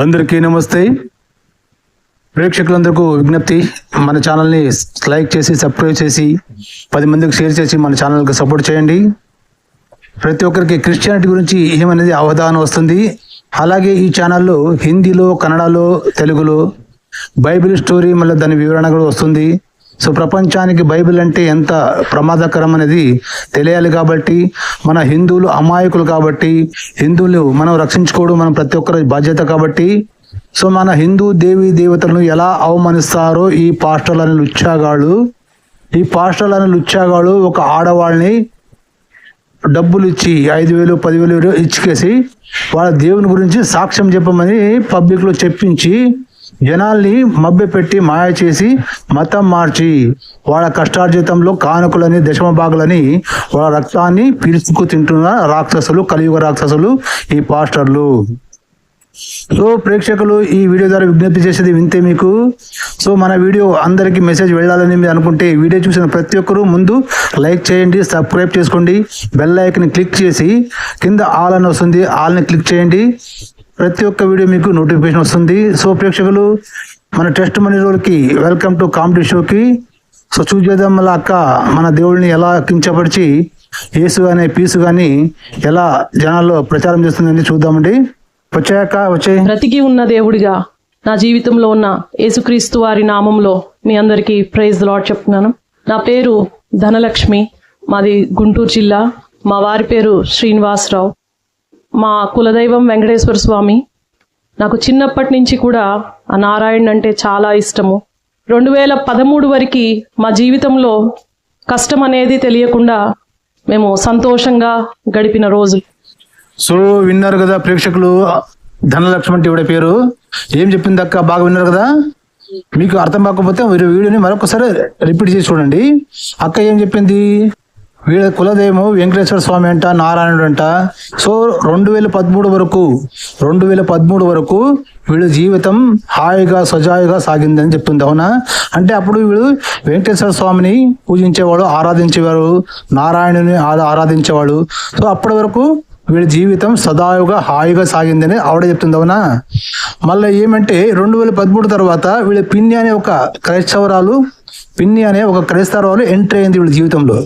అందరికీ నమస్తే. ప్రేక్షకులందరికీ విజ్ఞప్తి మన ఛానల్ని లైక్ చేసి సబ్స్క్రైబ్ చేసి పది మందికి షేర్ చేసి మన ఛానల్కి సపోర్ట్ చేయండి. ప్రతి ఒక్కరికి క్రిస్టియానిటీ గురించి ఏమనేది అవగాహన వస్తుంది. అలాగే ఈ ఛానల్లో హిందీలో కన్నడలో తెలుగులో బైబిల్ స్టోరీ మళ్ళీ దాని వివరణ కూడా వస్తుంది. సో ప్రపంచానికి బైబిల్ అంటే ఎంత ప్రమాదకరం అనేది తెలియాలి కాబట్టి మన హిందువులు అమాయకులు కాబట్టి హిందువులు మనం రక్షించుకోవడం మనం ప్రతి ఒక్కరి బాధ్యత కాబట్టి సో మన హిందూ దేవి దేవతలను ఎలా అవమానిస్తారో ఈ పాస్టర్లని లుచ్చాగాళ్ళు ఈ పాస్టర్లని లుచ్చాగాళ్ళు ఒక ఆడవాళ్ళని డబ్బులు ఇచ్చి ఐదు వేలు పదివేలు ఇచ్చికేసి వాళ్ళ దేవుని గురించి సాక్ష్యం చెప్పమని పబ్లిక్లో చెప్పించి జనాల్ని మభ్యపెట్టి మాయ చేసి మతం మార్చి వాళ్ళ కష్టార్జితంలో కానుకలని దశమ భాగులని వాళ్ళ రక్తాన్ని పీల్చుకు తింటున్న రాక్షసులు కలియుగ రాక్షసులు ఈ పాస్టర్లు. సో ప్రేక్షకులు ఈ వీడియో ద్వారా విజ్ఞప్తి చేసేది వింతే మీకు. సో మన వీడియో అందరికీ మెసేజ్ వెళ్ళాలని మీరు అనుకుంటే వీడియో చూసిన ప్రతి ఒక్కరూ ముందు లైక్ చేయండి సబ్స్క్రైబ్ చేసుకోండి బెల్ ఐకన్ క్లిక్ చేసి కింద ఆల్ అని వస్తుంది ఆల్ని క్లిక్ చేయండి. ప్రతి ఒక్క వీడియో మీకు నోటిఫికేషన్ వస్తుంది. సో ప్రేక్షకులు మన టెస్ట్ మనీ రోజుకి వెల్కమ్ టు కామెడీ షోకి. సో చూసేద్దాం మళ్ళీ అక్క మన దేవుడిని ఎలా కించపరిచి ఏసు అనే పీసు కానీ ఎలా జనాల్లో ప్రచారం చేస్తుందని చూద్దామండి. వచ్చాక వచ్చే బ్రతికి ఉన్న దేవుడిగా నా జీవితంలో ఉన్న యేసుక్రీస్తు వారి నామంలో మీ అందరికీ ప్రైజ్ లాడ్ చెప్తున్నాను. నా పేరు ధనలక్ష్మి మాది గుంటూరు జిల్లా. మా వారి పేరు శ్రీనివాసరావు. మా కులదైవం వెంకటేశ్వర స్వామి నాకు చిన్నప్పటి నుంచి కూడా ఆ నారాయణ అంటే చాలా ఇష్టము. రెండు వేల పదమూడు వరకు మా జీవితంలో కష్టం అనేది తెలియకుండా మేము సంతోషంగా గడిపిన రోజులు. సో విన్నారు కదా ప్రేక్షకులు ధనలక్ష్మి అంటే ఇవిడ పేరు? ఏం చెప్పింది అక్క? బాగా విన్నారు కదా? మీకు అర్థం కాకపోతే మీరు వీడియోని మరొకసారి రిపీట్ చేసి చూడండి. అక్క ఏం చెప్పింది? వీళ్ళ కులదేమో వెంకటేశ్వర స్వామి అంట నారాయణుడు అంట. సో రెండు వేల పదమూడు వరకు రెండు వేల పదమూడు వరకు వీళ్ళ జీవితం హాయిగా సజాయిగా సాగిందని చెప్తుంది. అవునా? అంటే అప్పుడు వీళ్ళు వెంకటేశ్వర స్వామిని పూజించేవాడు ఆరాధించేవారు నారాయణుని ఆరాధించేవాడు. సో అప్పటి వరకు వీళ్ళ జీవితం సదాయుగా హాయిగా సాగిందని ఆవిడ చెప్తుంది. అవునా? మళ్ళీ ఏమంటే రెండు వేల పదమూడు తర్వాత వీళ్ళ పిన్ని అనే ఒక క్రైస్తవరాలు పిన్ని అనే ఒక క్రైస్తవరాలు ఎంట్రీ అయింది వీళ్ళ జీవితంలో.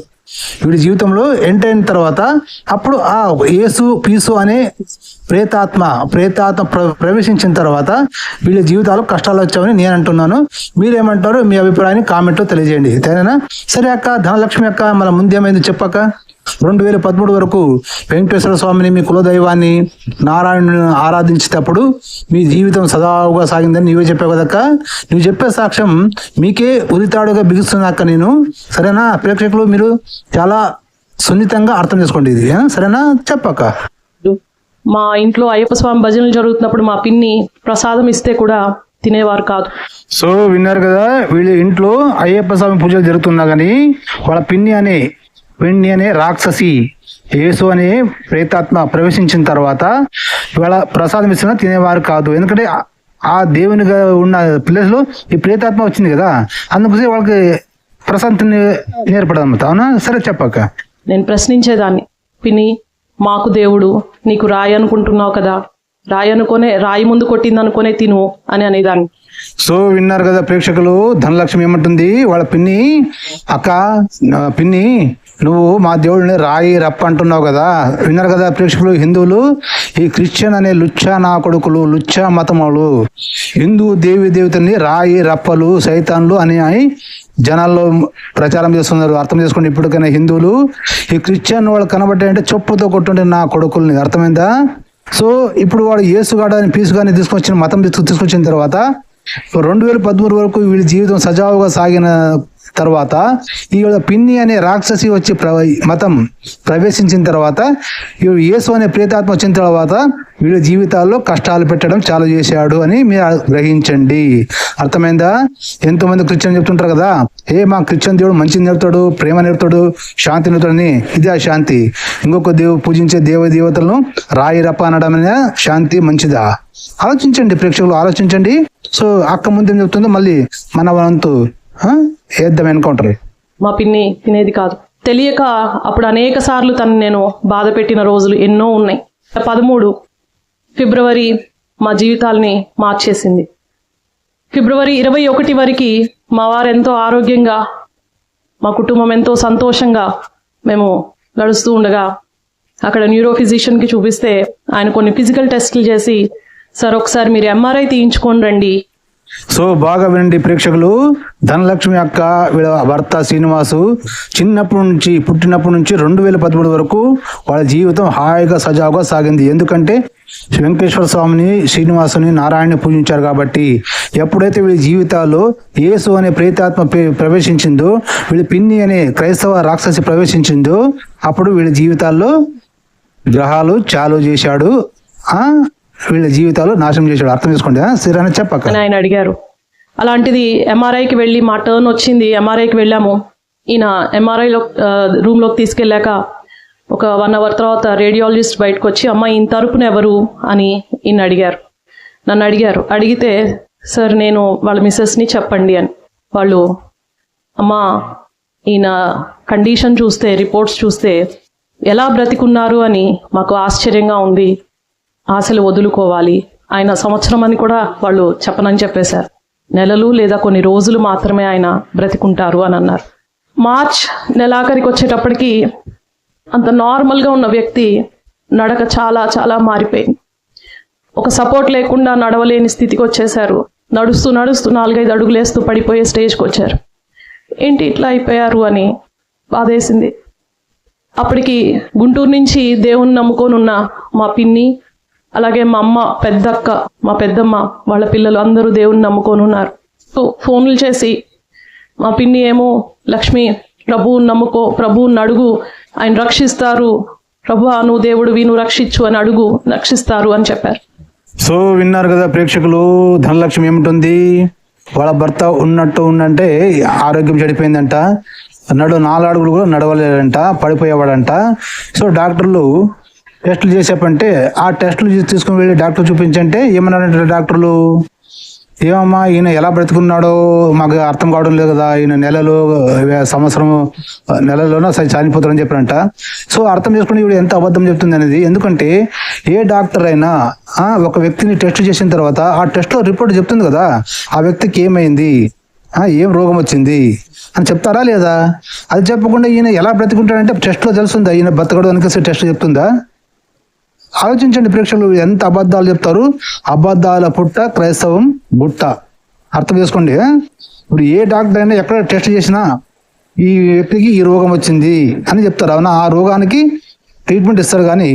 వీడి జీవితంలో ఎంటర్ అయిన తర్వాత అప్పుడు ఆ యేసు పీసు అనే ప్రేతాత్మ ప్రేతాత్మ ప్ర- ప్రవేశించిన తర్వాత వీళ్ళ జీవితాలు కష్టాలు వచ్చామని నేను అంటున్నాను. మీరేమంటారు మీ అభిప్రాయాన్ని కామెంట్లో తెలియజేయండి. సరేనా? సరే అక్క ధనలక్ష్మి అక్క మన ముందేమైంది చెప్పక్క రెండు వేల పదమూడు వరకు వెంకటేశ్వర స్వామిని మీ కులదైవాన్ని నారాయణుని ఆరాధించేటప్పుడు మీ జీవితం సదావుగా సాగిందని నీవే చెప్పావు కదక్క? నువ్వు చెప్పే సాక్ష్యం మీకే ఉరితాడుగా బిగుస్తున్నాక నేను. సరేనా? ప్రేక్షకులు మీరు చాలా సున్నితంగా అర్థం చేసుకోండి ఇది? సరేనా? చెప్పక్క. మా ఇంట్లో అయ్యప్ప స్వామి భజనలు జరుగుతున్నప్పుడు మా పిన్ని ప్రసాదం ఇస్తే కూడా తినేవారు కాదు. సో విన్నారు కదా వీళ్ళ ఇంట్లో అయ్యప్ప స్వామి పూజలు జరుగుతున్నా కానీ వాళ్ళ పిన్ని అనే పిన్ని అనే రాక్షసి యేసు అనే ప్రేతాత్మ ప్రవేశించిన తర్వాత వాళ్ళ ప్రసాదం ఇస్తున్నా తినేవారు కాదు. ఎందుకంటే ఆ- దేవునిగా ఉన్న ప్లేస్లో ఈ ప్రేతాత్మ వచ్చింది కదా. అందుకోసం వాళ్ళకి ప్రసాదం తినే నేర్పడదు అవునా? సరే చెప్పక్క. నేను ప్రశ్నించేదాన్ని. పిన్ని మాకు దేవుడు నీకు రాయి అనుకుంటున్నావు కదా. రాయి అనుకోనే రాయి ముందు కొట్టింది అనుకోనే తిను అని అనేదాన్ని. సో విన్నారు కదా ప్రేక్షకులు ధనలక్ష్మి ఏమంటుంది? వాళ్ళ పిన్ని అక్క పిన్ని నువ్వు మా దేవుడిని రాయి రప్ప అంటున్నావు కదా? విన్నారు కదా ప్రేక్షకులు హిందువులు? ఈ క్రిస్టియన్ అనే లుచ్చా నా కొడుకులు లుచ్చా మతములు. హిందూ దేవి దేవతల్ని రాయి రప్పలు సైతాన్లు అని అని జనాల్లో ప్రచారం చేస్తున్నారు. అర్థం చేసుకోండి ఇప్పటికైనా హిందువులు. ఈ క్రిస్టియన్ వాళ్ళు కనబడ్డాయంటే చెప్పుతో కొట్టుండే నా కొడుకుల్ని. అర్థమైందా? సో ఇప్పుడు వాడు యేసుగాడు పీసుగాని తీసుకొచ్చిన మతం తీసుకు తీసుకొచ్చిన తర్వాత రెండు వేల పదమూడు వరకు వీళ్ళ జీవితం సజావుగా సాగిన తర్వాత ఈ పిన్ని అనే రాక్షసి వచ్చి మతం ప్రవేశించిన తర్వాత ఈ యేసు అనే ప్రేతాత్మ వచ్చిన తర్వాత వీళ్ళ జీవితాల్లో కష్టాలు పెట్టడం చాలా చేశాడు అని మీరు గ్రహించండి. అర్థమైందా? ఎంతో మంది క్రిస్టియన్ చెప్తుంటారు కదా ఏ మా క్రిస్టియన్ దేవుడు మంచిని నేర్పుతాడు ప్రేమ నేర్పుతాడు శాంతి నేర్పుతాడని ఇదే ఆ శాంతి. ఇంకొక దేవు పూజించే దేవ దేవతలను రాయి రప్ప అనడం శాంతి మంచిదా? ఆలోచించండి ప్రేక్షకులు ఆలోచించండి. సో అక్క ముందు ఏం చెప్తుందో మళ్ళీ మన వంతు. ఆ, ఎన్కౌంటర్ మా పిన్ని తినేది కాదు. తెలియక అప్పుడు అనేక సార్లు తను నేను బాధ పెట్టిన రోజులు ఎన్నో ఉన్నాయి. పదమూడు ఫిబ్రవరి మా జీవితాల్ని మార్చేసింది. ఫిబ్రవరి ఇరవై ఒకటి వరకు మా వారు ఎంతో ఆరోగ్యంగా మా కుటుంబం ఎంతో సంతోషంగా మేము గడుస్తూ ఉండగా అక్కడ న్యూరో ఫిజిషియన్కి చూపిస్తే ఆయన కొన్ని ఫిజికల్ టెస్టులు చేసి సార్ ఒకసారి మీరు ఎంఆర్ఐ తీయించుకొని రండి సో బాగా వినండి ప్రేక్షకులు. ధనలక్ష్మి అక్క వీళ్ళ భర్త శ్రీనివాసు చిన్నప్పటి నుంచి పుట్టినప్పటి నుంచి రెండు వేల పదమూడు వరకు వాళ్ళ జీవితం హాయిగా సజావుగా సాగింది. ఎందుకంటే వెంకటేశ్వర స్వామిని శ్రీనివాసుని నారాయణని పూజించారు కాబట్టి ఎప్పుడైతే వీళ్ళ జీవితాల్లో యేసు అనే ప్రేతాత్మ ప్రవేశించిందో వీళ్ళ పిన్ని అనే క్రైస్తవ రాక్షసి ప్రవేశించిందో అప్పుడు వీళ్ళ జీవితాల్లో గ్రహాలు చాలు చేశాడు. ఆ? వీళ్ళ జీవితాలు నాశనం చేశాడు. అర్థం చేసుకోండి స్థిరాన్ని చెప్పక ఆయన అడిగారు. అలాంటిది ఎంఆర్ఐకి వెళ్ళి మా టర్న్ వచ్చింది. ఎంఆర్ఐకి వెళ్ళాము. ఈయన ఎంఆర్ఐలో రూమ్లోకి తీసుకెళ్ళాక ఒక వన్ అవర్ తర్వాత రేడియాలజిస్ట్ బయటకు వచ్చి అమ్మ ఈయన తరపున ఎవరు? అని ఈయన అడిగారు. నన్ను అడిగారు. అడిగితే సార్ నేను వాళ్ళ మిస్సెస్ని చెప్పండి అని. వాళ్ళు అమ్మా ఈయన కండిషన్ చూస్తే రిపోర్ట్స్ చూస్తే ఎలా బ్రతికున్నారు? అని మాకు ఆశ్చర్యంగా ఉంది. ఆశలు వదులుకోవాలి. ఆయన సంవత్సరం అని కూడా వాళ్ళు చెప్పనని చెప్పేశారు. నెలలు లేదా కొన్ని రోజులు మాత్రమే ఆయన బ్రతికుంటారు అని అన్నారు. మార్చ్ నెలాఖరికి వచ్చేటప్పటికి అంత నార్మల్గా ఉన్న వ్యక్తి నడక చాలా చాలా మారిపోయింది. ఒక సపోర్ట్ లేకుండా నడవలేని స్థితికి వచ్చేసారు నడుస్తూ నడుస్తూ నాలుగైదు అడుగులేస్తూ పడిపోయే స్టేజ్కి వచ్చారు. ఏంటి ఇట్లా అయిపోయారు అని బాధేసింది. అప్పటికి గుంటూరు నుంచి దేవుణ్ణి నమ్ముకొని ఉన్న మా పిన్ని అలాగే మా అమ్మ పెద్దక్క మా పెద్దమ్మ వాళ్ళ పిల్లలు అందరూ దేవుణ్ణి నమ్ముకొని ఉన్నారు. సో ఫోన్లు చేసి మా పిన్ని ఏమో లక్ష్మి ప్రభువుని నమ్ముకో ప్రభువుని అడుగు ఆయన రక్షిస్తారు. ప్రభు నువ్వు దేవుడివి నువ్వు రక్షించు అని అడుగు రక్షిస్తారు అని చెప్పారు. సో విన్నారు కదా ప్రేక్షకులు ధనలక్ష్మి ఏమిటుంది? వాళ్ళ భర్త ఉన్నట్టు ఉండంటే ఆరోగ్యం చెడిపోయిందంట. నడు నాలుగు అడుగులు కూడా నడవలేదంట పడిపోయేవాడంట. సో డాక్టర్లు టెస్టులు చేసేపంటే ఆ టెస్టులు తీసుకుని వెళ్ళి డాక్టర్ చూపించంటే ఏమన్నారంటే డాక్టర్లు ఏమమ్మా ఈయన ఎలా బ్రతుకున్నాడో మాకు అర్థం కావడం లేదు కదా ఈయన నెలలో సంవత్సరం నెలలోనో సరి చనిపోతారని చెప్పారంట సో అర్థం చేసుకుని ఇవి ఎంత అబద్ధం చెప్తుంది అనేది ఎందుకంటే ఏ డాక్టర్ అయినా ఒక వ్యక్తిని టెస్ట్ చేసిన తర్వాత ఆ టెస్ట్లో రిపోర్ట్ చెప్తుంది కదా ఆ వ్యక్తికి ఏమైంది ఏం రోగం వచ్చింది అని చెప్తారా లేదా? అది చెప్పకుండా ఈయన ఎలా బ్రతుకుంటాడంటే టెస్ట్లో తెలుస్తుందా ఈయన బతకడు అనికేసి టెస్ట్ చెప్తుందా? ఆలోచించండి ప్రేక్షకులు ఎంత అబద్ధాలు చెప్తారు? అబద్ధాల పుట్ట క్రైస్తవం బుట్ట. అర్థం చేసుకోండి. ఇప్పుడు ఏ డాక్టర్ అయినా ఎక్కడ టెస్ట్ చేసినా ఈ వ్యక్తికి ఈ రోగం వచ్చింది అని చెప్తారు. అవునా? ఆ రోగానికి ట్రీట్మెంట్ ఇస్తారు కానీ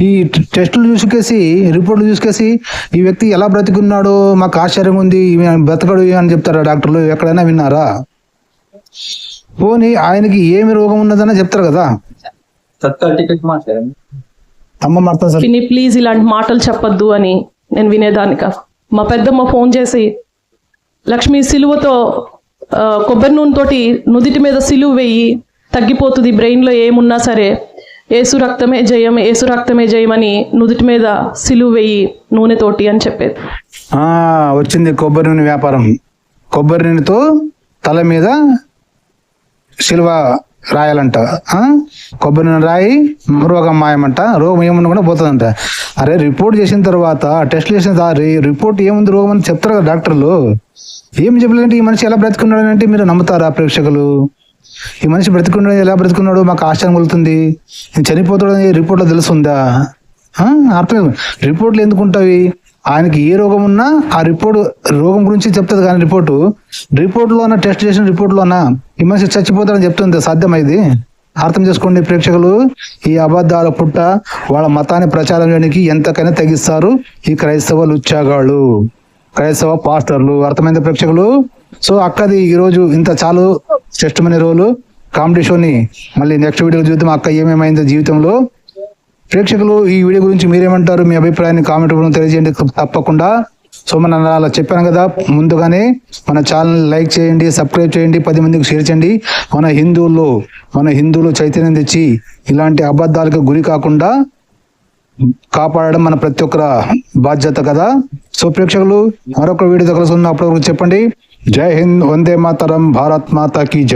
ఈ టెస్టులు చూసుకేసి రిపోర్ట్లు చూసుకేసి ఈ వ్యక్తి ఎలా బ్రతికున్నాడు మాకు ఆశ్చర్యం ఉంది బ్రతకడు అని చెప్తారా డాక్టర్లు? ఎక్కడైనా విన్నారా? పోనీ ఆయనకి ఏమి రోగం ఉన్నదని చెప్తారు కదా. అమ్మ సార్. ప్లీజ్ ఇలాంటి మాటలు చెప్పొద్దు అని నేను వినేదానిక మా పెద్దమ్మ ఫోన్ చేసి లక్ష్మి సిలువతో కొబ్బరి నూనెతోటి నుదిటి మీద సిలువ వెయ్యి తగ్గిపోతుంది బ్రెయిన్లో ఏమున్నా సరే. ఏసు రక్తమే జయం ఏసు రక్తమే జయం అని నుదిటి మీద సిలువ వెయ్యి నూనెతోటి అని చెప్పేది. ఆ వచ్చింది కొబ్బరి నూనె వ్యాపారం. కొబ్బరి నూనెతో తల మీద సిలువ రాయాలంట. కొబ్బరి నూనె రాయి రోగం మాయమంట రోగం ఏమున్నా కూడా పోతుందంట. అరే రిపోర్ట్ చేసిన తర్వాత టెస్ట్ చేసిన తర్వాత రిపోర్ట్ ఏముంది రోగం అని చెప్తారు కదా డాక్టర్లు. ఏం చెప్పలేదంటే ఈ మనిషి ఎలా బ్రతుకున్నాడు అంటే మీరు నమ్ముతారా ప్రేక్షకులు? ఈ మనిషి బ్రతుకున్నాడు ఎలా బ్రతుకున్నాడు మాకు ఆశ్చర్యం కలుగుతుంది. నేను చనిపోతాడని రిపోర్ట్లో తెలుసుందా? అర్థం రిపోర్ట్లు ఎందుకు ఉంటాయి? ఆయనకి ఏ రోగం ఉన్నా ఆ రిపోర్ట్ రోగం గురించి చెప్తుంది కానీ రిపోర్టు. రిపోర్ట్లోన టెస్ట్ చేసిన రిపోర్ట్లోన ఈ మనిషి చచ్చిపోతాడని చెప్తుంది సాధ్యమైంది. అర్థం చేసుకోండి ప్రేక్షకులు ఈ అబద్ధాల పుట్ట వాళ్ళ మతాన్ని ప్రచారం చేయడానికి ఎంతకైనా తగ్గిస్తారు ఈ క్రైస్తవ లుచ్చాగాళ్ళు. క్రైస్తవ పాస్టర్లు. అర్థమైంది ప్రేక్షకులు? సో అక్కది ఈ రోజు ఇంత చాలు శ్రేష్టమైన రోజులు. కామెడీ షోని మళ్ళీ నెక్స్ట్ వీడియో చూద్దాం. అక్క ఏమేమైందో జీవితంలో. ప్రేక్షకులు ఈ వీడియో గురించి మీరేమంటారు? మీ అభిప్రాయాన్ని కామెంట్ రూపంలో తెలియజేయండి. తప్పకుండా సో మన అలా చెప్పాను కదా ముందుగానే మన ఛానల్ లైక్ చేయండి సబ్స్క్రైబ్ చేయండి పది మందికి షేర్ చేయండి. మన హిందువుల్లో మన హిందువులు చైతన్యం తెచ్చి ఇలాంటి అబద్ధాలకు గురి కాకుండా కాపాడడం మన ప్రతి ఒక్కర బాధ్యత కదా. సో ప్రేక్షకులు మరొక వీడియో కలుసుకున్న అప్పటి చెప్పండి. జై హింద్ వందే మాతరం భారత్ మాతాకి జై.